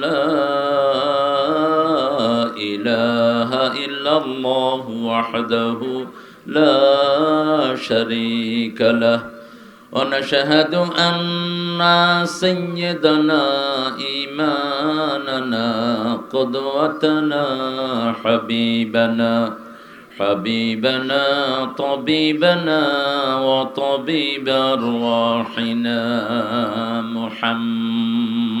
لا إله إلا الله وحده لا شريك له. ونشهد أن سيدنا إيماننا قدوتنا حبيبنا حبيبنا طبيبنا وطبيب أرواحنا محمد.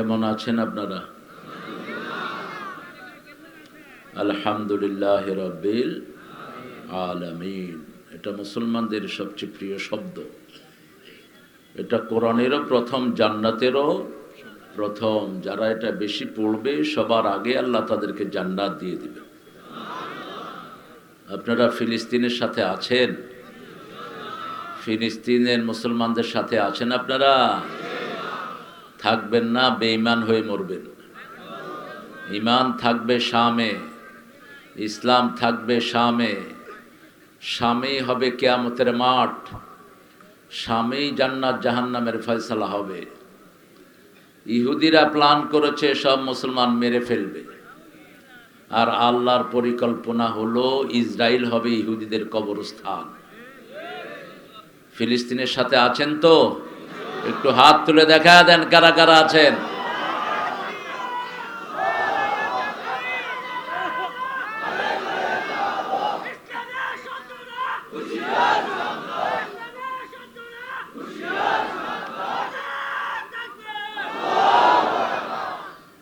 কেমন আছেন আপনারা? আলহামদুলিল্লাহ রব্বিল আলামিন। এটা মুসলমানদের সবচেয়ে প্রিয় শব্দ। এটা কোরআনেরও প্রথম, জান্নাতেরও প্রথম। যারা এটা বেশি পড়বে, সবার আগে আল্লাহ তাদেরকে জান্নাত দিয়ে দিবে আপনারা ফিলিস্তিনের সাথে আছেন? ফিলিস্তিনের মুসলমানদের সাথে আছেন আপনারা? থাকবেন না, বেঈমান হয়ে মরবেন। ইমান থাকবে শামে, ইসলাম থাকবে শামে। স্বামী হবে কেয়ামতের মাঠ স্বামী জান্নাত জাহান্নামের ফয়সালা হবে। ইহুদিরা প্ল্যান করেছে সব মুসলমান মেরে ফেলবে। আর আল্লাহর পরিকল্পনা হলো ইসরায়েল হবে ইহুদিদের কবরস্থান। ফিলিস্তিনের সাথে আছেন তো? একটু হাত তুলে দেখা দেন কারা কারা আছেন।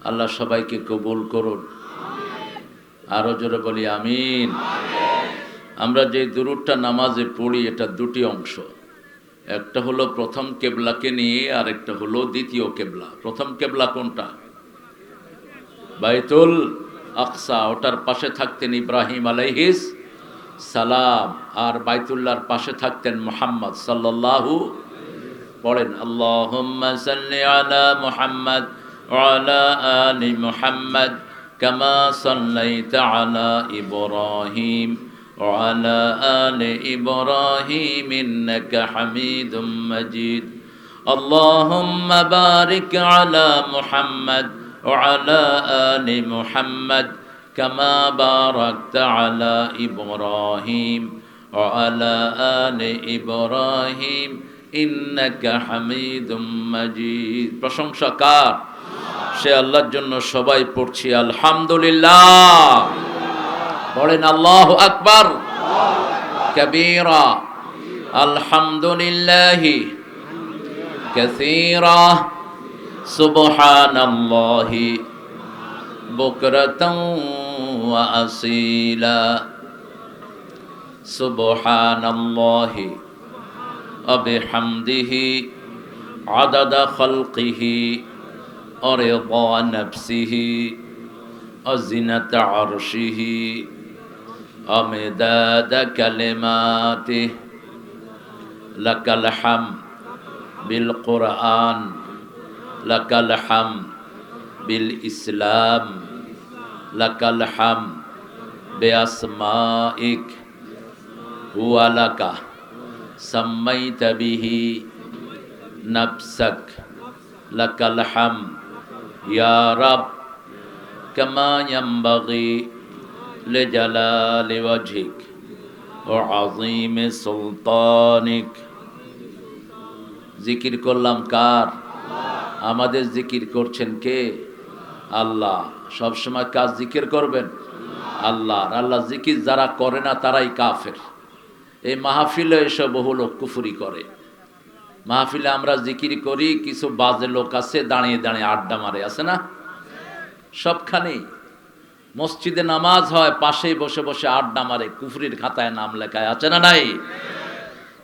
আল্লাহ সবাইকে কবুল করুন। আরও জোরে বলি, আমিন। আমরা যে দুরুটটা নামাজে পড়ি, এটা দুটি অংশ। একটা হলো প্রথম কেবলাকে নিয়ে আর একটা হলো দ্বিতীয় কেবলা প্রথম কেবলা কোনটা বাইতুল আকসা ওটার পাশে থাকতেন ইব্রাহিম আলাইহিস সালাম আর বাইতুল্লাহর পাশে থাকতেন মোহাম্মদ সাল্লাল্লাহু পড়েন আল্লাহুম্মা সাল্লি আলা মুহাম্মদ وعلى آل محمد كما صليت على إبراهيم وعلى آل إبراهيم إنك حميد مجيد اللهم بارك على محمد وعلى آل محمد كما باركت على إبراهيم وعلى آل إبراهيم إنك حميد مجيد প্রশংসা কার সে আল্লাহর জন্য সবাই পড়ছি আলহামদুলিল্লাহ বলেন আল্লাহ আকবার কবীরা আলহামদুলিল্লাহ كثيرا سبحان الله بكرة وأصيلا سبحان الله وبحمده عدد خلقه ورضا نفسه وزنة عرشه ومداد كلماته لك الحمد بالقرآن لك الحمد بالإسلام لك الحمد بأسمائك. هو لك سميت به نفسك. لك الحمد يا رب كما ينبغي لجلال وجهك وعظيم سلطانك জিকির করলাম কার আমাদের জিকির করছেন কে আল্লাহ সব সময় কাজ জিকির করবেন আল্লাহ আল্লাহ জিকির যারা করে না তারাই কাফের এই মাহফিলে এসে বহু লোক কুফুরি করে মাহফিলে আমরা জিকির করি কিছু বাজে লোক আছে দাঁড়িয়ে দাঁড়িয়ে আড্ডা মারে আছে না সবখানেই মসজিদে নামাজ হয়, পাশেই বসে বসে আড্ডা মারে, কুফরির খাতায় নাম লেখায়, আছে না নাই?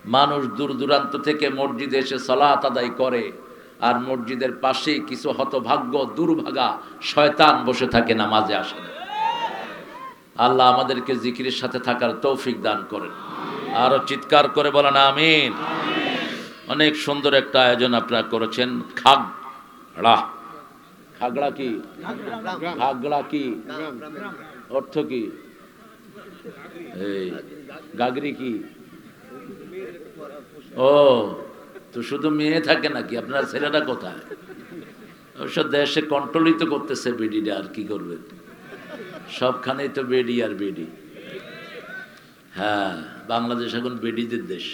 মানুষ দূর দূরান্ত থেকে মসজিদে এসে সলাত আদায় করে, আর মসজিদের পাশেই কিছু হতভাগ্য, দুর্ভাগা শয়তান বসে থাকে নামাজে আসে না। আল্লাহ আমাদেরকে জিকিরের সাথে থাকার তৌফিক দান করেন। আরও চিৎকার করে বলেন, আমিন। অনেক সুন্দর একটা আয়োজন আপনারা করেছেন খাগড়া খাগড়া কি? খাগড়া কি? অর্থ কি? গাগরি কি? ও, তো শুধু মেয়ে থাকে নাকি? আপনার ছেলেরা কোথায়? অবশ্য দেশে কন্ট্রোলই তো করতেছে বেডিটা, আর কি করবেন? সবখানেই তো বেডি আর বেডি। হ্যাঁ বাংলাদেশ এখন বেডিদের দেশ।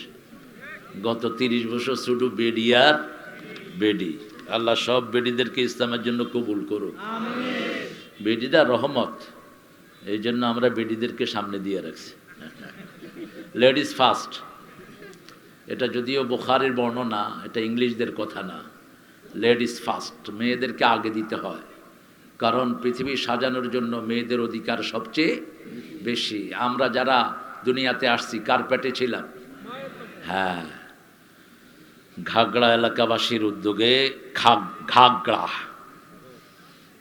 গত তিরিশ বছর শুধু বেডি আর বেডি। আল্লাহ সব বেডিদেরকে ইসলামের জন্য কবুল করুক। বেডিরা রহমত, এই জন্য আমরা বেডিদেরকে সামনে দিয়ে রাখছি। লেডিস ফার্স্ট এটা যদিও বোখারের বর্ণনা এটা ইংলিশদের কথা না। লেডিস ফার্স্ট মেয়েদেরকে আগে দিতে হয়। কারণ পৃথিবী সাজানোর জন্য মেয়েদের অধিকার সবচেয়ে বেশি। আমরা যারা দুনিয়াতে আসছি কার্পেটে ছিলাম? হ্যাঁ। ঘাগড়া এলাকাবাসীর উদ্যোগে ঘাগড়া।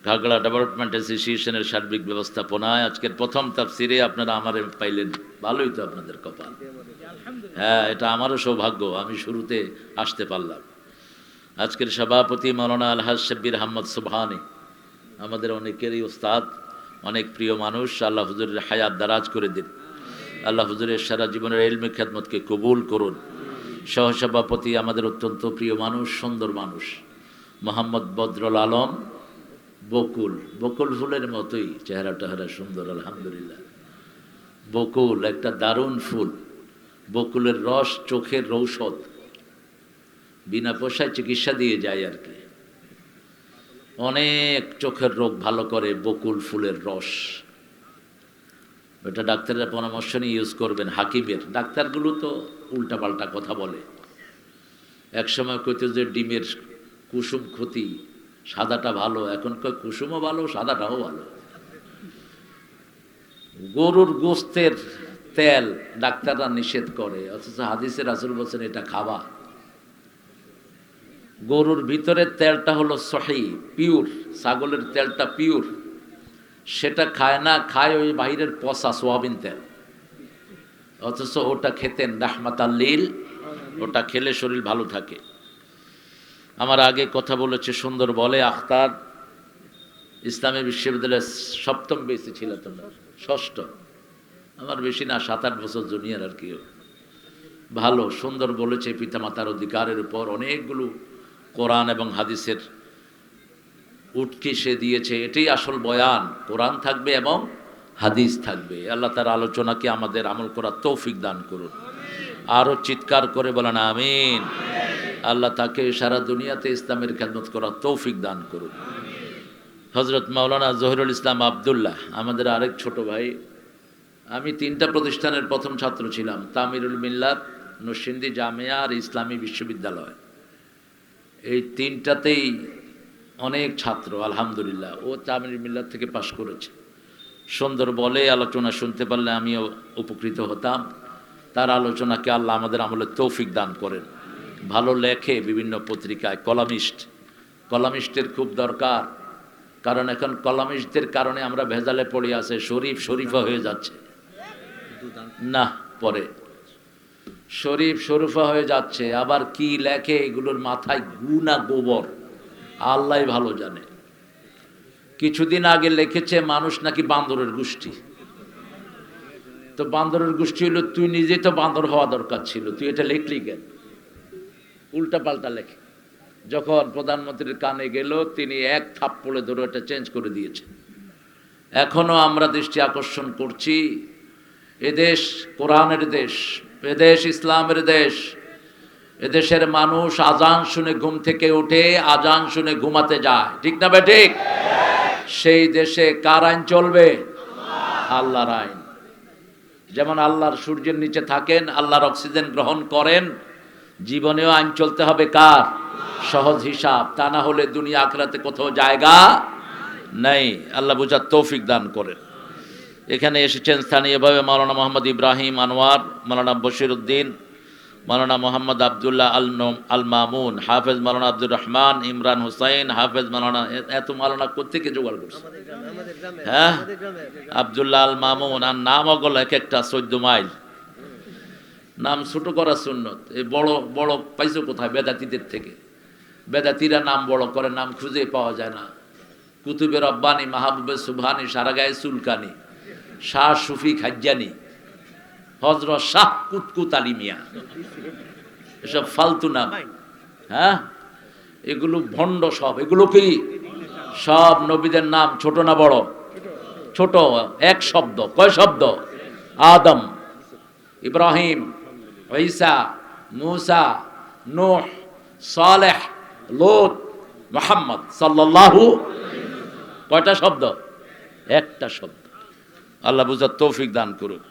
ঘাগড়া ডেভেলপমেন্ট অ্যাসোসিয়েশনের সার্বিক ব্যবস্থাপনায় আজকের প্রথম তাফসিরে আপনারা আমার পাইলেন। ভালোই তো আপনাদের কপাল। হ্যাঁ এটা আমারও সৌভাগ্য, আমি শুরুতে আসতে পারলাম। আজকের সভাপতি মৌলানা আলহাজ শব্বির আহমদ সুবহানি, আমাদের অনেকেরই ওস্তাদ, অনেক প্রিয় মানুষ, আল্লাহ হুজুরের হায়াত দারাজ করে দিন। আল্লাহ হুজুরের সারা জীবনের এলমি খেদমতকে কবুল করুন। সহসভাপতি, আমাদের অত্যন্ত প্রিয় মানুষ, সুন্দর মানুষ, মোহাম্মদ বদরুল আলম বকুল। বকুল ফুলের মতোই, চেহারা টেহারা সুন্দর, আলহামদুলিল্লাহ। বকুল, একটা দারুণ ফুল। বকুলের রস, চোখের রৌষধ বিনা পয়সায় চিকিৎসা দিয়ে যায় আর কি। অনেক চোখের রোগ ভালো করে বকুল ফুলের রস। এটা ডাক্তারের পরামর্শ নিয়ে ইউজ করবেন, হাকিমের। ডাক্তারগুলো তো উল্টাপাল্টা কথা বলে। এক সময় কইতো যে ডিমের কুসুম ক্ষতি, সাদাটা ভালো, এখন কয় কুসুমও ভালো, সাদাটাও ভালো। গরুর গোস্তের তেল ডাক্তাররা নিষেধ করে, অথচ হাদিসের আসল বলছেন এটা খাওয়া। গরুর ভিতরের তেলটা হলো সহি পিওর ছাগলের তেলটা পিওর সেটা খায় না, খায় ওই বাইরের পচা সোয়াবিন তেল। অথচ ওটা খেতেন রাহমাতাল্লিল ওটা খেলে শরীর ভালো থাকে। আমার আগে কথা বলেছে সুন্দর বলে আখতার, ইসলামী বিশ্ববিদ্যালয়ের সপ্তম বেশি ছিল তোমরা, ষষ্ঠ। আমার বেশি না সাত আট বছর জুনিয়র আর কি। ভালো, সুন্দর বলেছে পিতামাতার অধিকারের উপর অনেকগুলো কোরআন এবং হাদিসের উটকি সে দিয়েছে, এটাই আসল বয়ান। কোরআন থাকবে এবং হাদিস থাকবে। আল্লাহ তার আলোচনাকে আমাদের আমল করার তৌফিক দান করুন। আরও চিৎকার করে বলেন, আমিন। আল্লাহ তাকে সারা দুনিয়াতে ইসলামের খেদমত করার তৌফিক দান করুন। হজরত মাওলানা জহিরুল ইসলাম আবদুল্লাহ, আমাদের আরেক ছোট ভাই। আমি তিনটা প্রতিষ্ঠানের প্রথম ছাত্র ছিলাম, তামিরুল মিল্লাত নরসিন্দি জামিয়া আর ইসলামী বিশ্ববিদ্যালয়। এই তিনটাতেই অনেক ছাত্র, আলহামদুলিল্লাহ। ও তামিরুল মিল্লাত থেকে পাশ করেছে। সুন্দর বলে আলোচনা শুনতে পারলে আমিও উপকৃত হতাম। তার আলোচনাকে আল্লাহ আমাদের আমলে তৌফিক দান করেন। ভালো লেখে বিভিন্ন পত্রিকায়, কলামিস্ট। কলামিস্টের খুব দরকার। কারণ এখন কলামিস্টদের কারণে আমরা ভেজালে পড়ে আছে, শরীফ শরীফা হয়ে যাচ্ছে। না, পরে। শরীফ শরীফা হয়ে যাচ্ছে। আবার কি লেখে এগুলোর মাথায় গুনা গোবর। আল্লাহ ভালো জানে। কিছুদিন আগে লিখেছে, মানুষ নাকি বান্দরের গোষ্ঠী। তো বান্দরের গোষ্ঠী হলো, তুই নিজে তো বান্দর হওয়া দরকার ছিল, তুই এটা লিখলি কেন? উল্টা পাল্টা লেখে। যখন প্রধানমন্ত্রীর কানে গেল, তিনি এক থাপ্পড়ে ধরে এটা চেঞ্জ করে দিয়েছেন। এখনও আমরা দৃষ্টি আকর্ষণ করছি এদেশ কোরআনের দেশ এদেশ ইসলামের দেশ এদেশের মানুষ আজান শুনে ঘুম থেকে উঠে আজান শুনে ঘুমাতে যায়। ঠিক না বে ঠিক? সেই দেশে কার আইন চলবে? আল্লাহর আইন। যেমন আল্লাহর সূর্যের নিচে থাকেন, আল্লাহর অক্সিজেন গ্রহণ করেন, জীবনেও আইন চলতে হবে কার? সহজ হিসাব। তা না হলে দুনিয়া আখরাতে কোথাও জায়গা নেই। আল্লাহ বুঝার তৌফিক দান করেন। এখানে এসেছেন স্থানীয়ভাবে মাওলানা মোহাম্মদ ইব্রাহিম আনোয়ার, মাওলানা বশির উদ্দিন মাওলানা মোহাম্মদ আবদুল্লাহ আল আল মামুন হাফেজ মাওলানা আব্দুর রহমান ইমরান হুসাইন হাফেজ মাওলানা এ- এত মাওলানা কোথেকে জোগাড় করছে? হ্যাঁ? আবদুল্লাহ আল মামুন আর নাম অগল এক একটা চোদ্দ মাইল। নাম ছোট করা সুন্নত। এই বড় বড় পাইছো কোথায়? বেদাতিদের থেকে। বেদাতিরা নাম বড় করে নাম খুঁজে পাওয়া যায় না। কুতুবের রব্বানি মাহবুবে সুবহানি সারাগায়ে সুলকানি শাহ সুফি খাজ্জানি। হজরত শাহ কুতকুত আলী মিয়া। এসব ফালতু নাম। হ্যাঁ? এগুলো ভণ্ড সব। এগুলো কি? সব নবীদের নাম, ছোট না বড়? ছোট। এক শব্দ। কয় শব্দ? আদম, ইব্রাহিম, ঈসা, মুসা, নূহ, সালেহ, লোত, মোহাম্মদ সাল্লাল্লাহু কয়টা শব্দ? একটা শব্দ। আল্লাহ বুঝার তৌফিক দান করুক।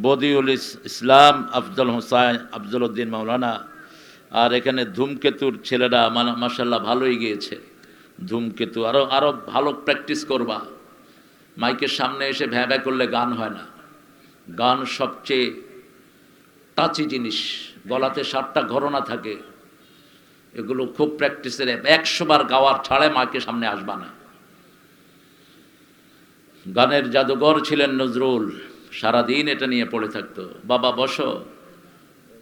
বদিউল ইস- ইসলাম আফজল হোসাইন আফজল উদ্দিন মাওলানা, আর এখানে ধূমকেতুর ছেলেরা মাসাল্লাহ ভালোই গিয়েছে। ধূমকেতু আরও আরও ভালো প্র্যাকটিস করবা। মাইকের সামনে এসে ভ্যা ভ্যা করলে গান হয় না। গান সবচেয়ে টাচি জিনিস। গলাতে সাতটা ঘরনা থাকে। এগুলো খুব প্র্যাকটিসের একশো বার গাওয়ার ছাড়ে মাকে সামনে আসবা না। গানের জাদুঘর ছিলেন নজরুল। সারাদিন এটা নিয়ে পড়ে থাকতো। বাবা, বসো।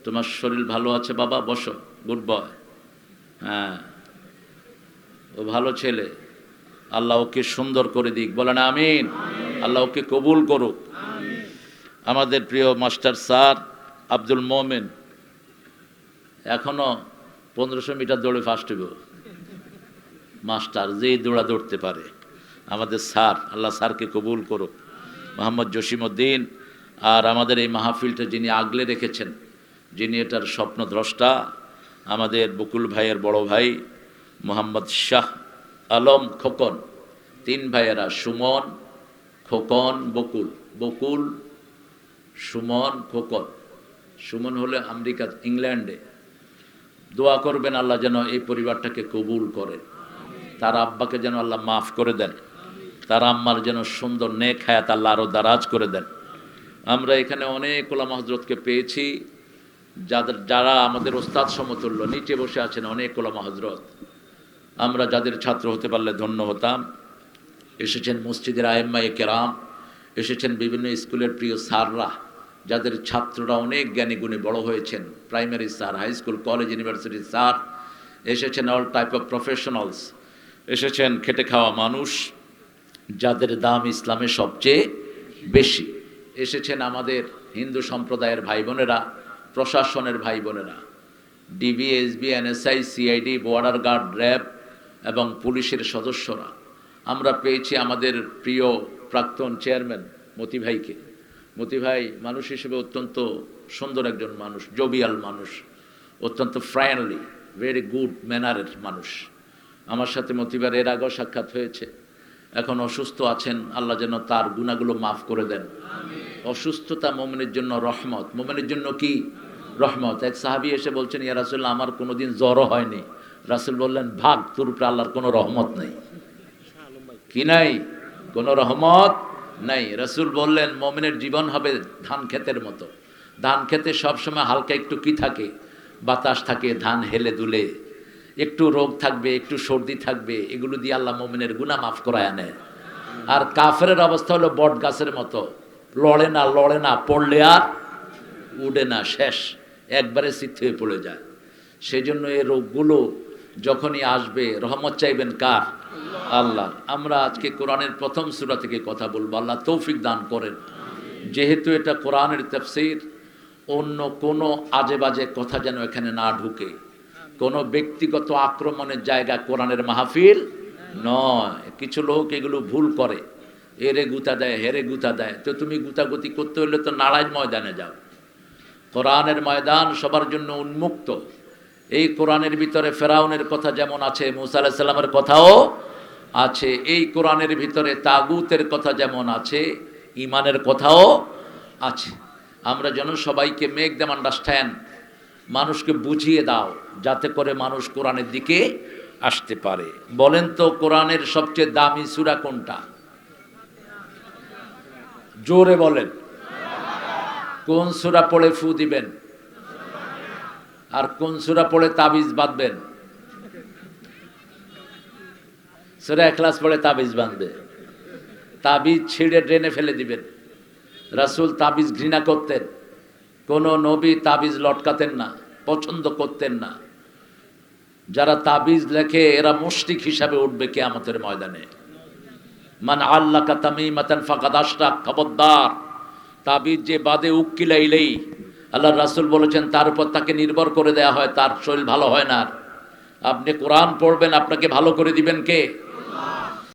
তোমার শরীর ভালো আছে, বাবা, বসো। গুড বয় হ্যাঁ। ও ভালো ছেলে। আল্লাহ ওকে সুন্দর করে দিক। বলেন আমিন। আল্লাহ ওকে কবুল করুক। আমাদের প্রিয় মাস্টার স্যার আব্দুল মোমেন, এখনও পনেরোশো মিটার দৌড়ে ফার্স্ট হইব। মাস্টার যেই দৌড়া দৌড়তে পারে। আমাদের স্যার, আল্লাহ স্যারকে কবুল করুক। মোহাম্মদ জসিমউদ্দিন আর আমাদের এই মাহফিলটা যিনি আগলে রেখেছেন, যিনি এটার স্বপ্নদ্রষ্টা, আমাদের বকুল ভাইয়ের বড় ভাই মোহাম্মদ শাহ আলম খোকন, তিন ভাইয়েরা, সুমন, খোকন, বকুল বকুল, সুমন, খোকন। সুমন হলে আমেরিকা, ইংল্যান্ডে। দোয়া করবেন আল্লাহ যেন এই পরিবারটাকে কবুল করে। তার আব্বাকে যেন আল্লাহ মাফ করে দেন। তার আম্মার যেন সুন্দর নেক হায়াত আল্লাহ আরও দারাজ করে দেন। আমরা এখানে অনেক ওলামা হজরতকে পেয়েছি, যাদের, যারা আমাদের ওস্তাদ সমতুল্য, নিচে বসে আছেন অনেক ওলামা হজরত আমরা যাদের ছাত্র হতে পারলে ধন্য হতাম। এসেছেন মসজিদের আয়েম্মায়ে কেরাম, এসেছেন বিভিন্ন স্কুলের প্রিয় স্যাররা, যাদের ছাত্ররা অনেক জ্ঞানী গুণে বড় হয়েছেন। Primary sir, high school, college ইউনিভার্সিটির স্যার, এসেছেন অল টাইপ অফ প্রফেশনালস এসেছেন খেটে খাওয়া মানুষ। যাদের দাম ইসলামে সবচেয়ে বেশি। এসেছেন আমাদের হিন্দু সম্প্রদায়ের ভাই বোনেরা, প্রশাসনের ভাই বোনেরা। DB SB NSI CID border guard RAB এবং পুলিশের সদস্যরা। আমরা পেয়েছি আমাদের প্রিয় প্রাক্তন চেয়ারম্যান মতি ভাইকে। মতি ভাই মানুষ হিসেবে অত্যন্ত সুন্দর একজন মানুষ জবিয়াল মানুষ, অত্যন্ত ফ্রেন্ডলি ভেরি গুড ম্যানারের মানুষ। আমার সাথে মতিবার এর আগেও সাক্ষাৎ হয়েছে। এখন অসুস্থ আছেন, আল্লাহ যেন তার গুণাগুলো মাফ করে দেন। অসুস্থতা মোমেনের জন্য রহমত। মোমেনের জন্য কি? রহমত। এক সাহাবি এসে বলছেন, ইয়া রাসুল্লাহ আমার কোনোদিন জ্বরও হয়নি। রাসুল বললেন, ভাগ, তোর উপরে আল্লাহর কোনো রহমত নেই। কি নাই? কোনো রহমত নাই। রাসুল বললেন, মোমেনের জীবন হবে ধান ক্ষেতের মতো। ধান খেতে সবসময় হালকা একটু কি থাকে? বাতাস থাকে, ধান হেলে দুলে। একটু রোগ থাকবে, একটু সর্দি থাকবে, এগুলো দিয়ে আল্লাহ মোমিনের গুণা মাফ করায় আনে আর কাফের অবস্থা হলো বট গাছের মতো। লড়ে না লড়ে না, পড়লে আর উড়ে না, শেষ। একবারে সিদ্ধ হয়ে পড়ে যায়। সেই জন্য এই রোগগুলো যখনই আসবে, রহমত চাইবেন কার? আল্লাহ। আমরা আজকে কোরআনের প্রথম সূরা থেকে কথা বলব। আল্লাহ তৌফিক দান করেন। যেহেতু এটা কোরআনের তফসির, অন্য কোনো আজে বাজে কথা যেন এখানে না ঢুকে। কোনো ব্যক্তিগত আক্রমণের জায়গা কোরআনের মাহফিল নয়। কিছু লোক এগুলো ভুল করে। এরে গুতা দেয়, হেরে গুতা দেয়। তো তুমি গুতাগুতি করতে হলে তো নারায়ণ ময়দানে যাও। কোরআনের ময়দান সবার জন্য উন্মুক্ত। এই কোরআনের ভিতরে ফেরাউনের কথা যেমন আছে, মুসা কথাও আছে। এই কোরআনের ভিতরে তাগুতের কথা যেমন আছে ইমানের কথাও আছে। আমরা যেন সবাইকে মেক দেম আন্ডারস্ট্যান্ড মানুষকে বুঝিয়ে দাও, যাতে করে মানুষ কোরআনের দিকে আসতে পারে। বলেন তো, কোরআনের সবচেয়ে দামি সূরা কোনটা? জোরে বলেন। কোন সূরা পড়ে ফু দিবেন? আর কোন সূরা পড়ে তাবিজ বাঁধবেন? সূরা এখলাস পড়ে তাবিজ বাঁধবে। তাবিজ ছিঁড়ে ড্রেনে ফেলে দিবেন। রাসূল তাবিজ ঘৃণা করতেন। কোন নবী তাবিজ লটকাতেন না। পছন্দ করতেন না। যারা তাবিজ লেখে, এরা মুশরিক হিসাবে উঠবে কেয়ামতের ময়দানে। মান আল্লাহ তামিমাতান ফাকাদ খবরদার। তাবিজ যে বাদে উক্কিলাইলেই আল্লাহ রাসুল বলেছেন, তার উপর তাকে নির্ভর করে দেয়া হয়, তার শরীর ভালো হয় না। আপনি কোরআন পড়বেন, আপনাকে ভালো করে দিবেন কে?